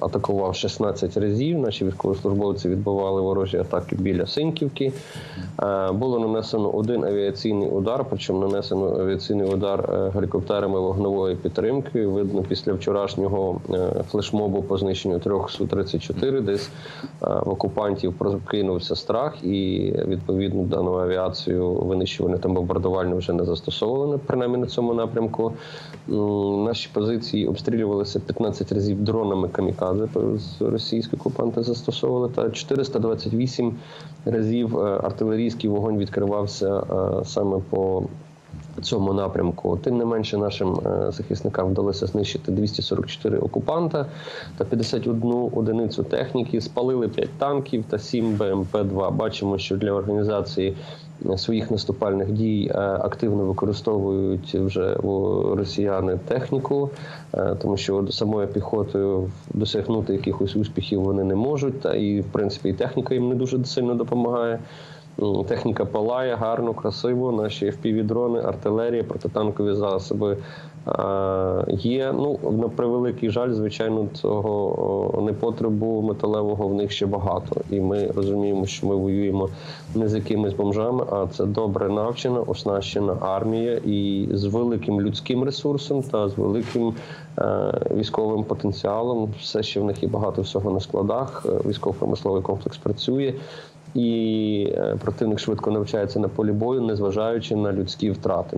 атакував 16 разів. Наші військовослужбовці відбивали ворожі атаки біля Синьківки. Е, Було нанесено один авіаційний удар, причому нанесено авіаційний удар е, гелікоптерами вогневої підтримки. Видно, після вчорашнього е, флешмобу по знищенню трьох Су-34 десь е, в окупантів прокинувся страх, і відповідно дану авіацію винищувальну та бомбардувальну вже не застосовували, принаймні на цьому напрямку. Наші позиції обстрілювалися 15 разів дронами камікадзе російські окупанти застосовували, та 428 разів е, артилерійський вогонь відкривався е, саме по цьому напрямку. Тим не менше, нашим е, захисникам вдалося знищити 244 окупанта та 51 одиницю техніки. Спалили 5 танків та 7 БМП-2. Бачимо, що для організації е, своїх наступальних дій е, активно використовують вже росіяни техніку, тому що самою піхотою досягнути якихось успіхів вони не можуть. Та і в принципі і техніка їм не дуже сильно допомагає. Техніка палає гарно, красиво. Наші FPV-дрони, артилерія, протитанкові засоби є. Ну на превеликий жаль, звичайно, цього непотребу металевого в них ще багато. І ми розуміємо, що ми воюємо не з якимись бомжами, а це добре навчена, оснащена армія і з великим людським ресурсом та з великим е, військовим потенціалом. Все ще в них є багато всього на складах. Е, Військово-промисловий комплекс працює. І е, противник швидко навчається на полі бою, незважаючи на людські втрати.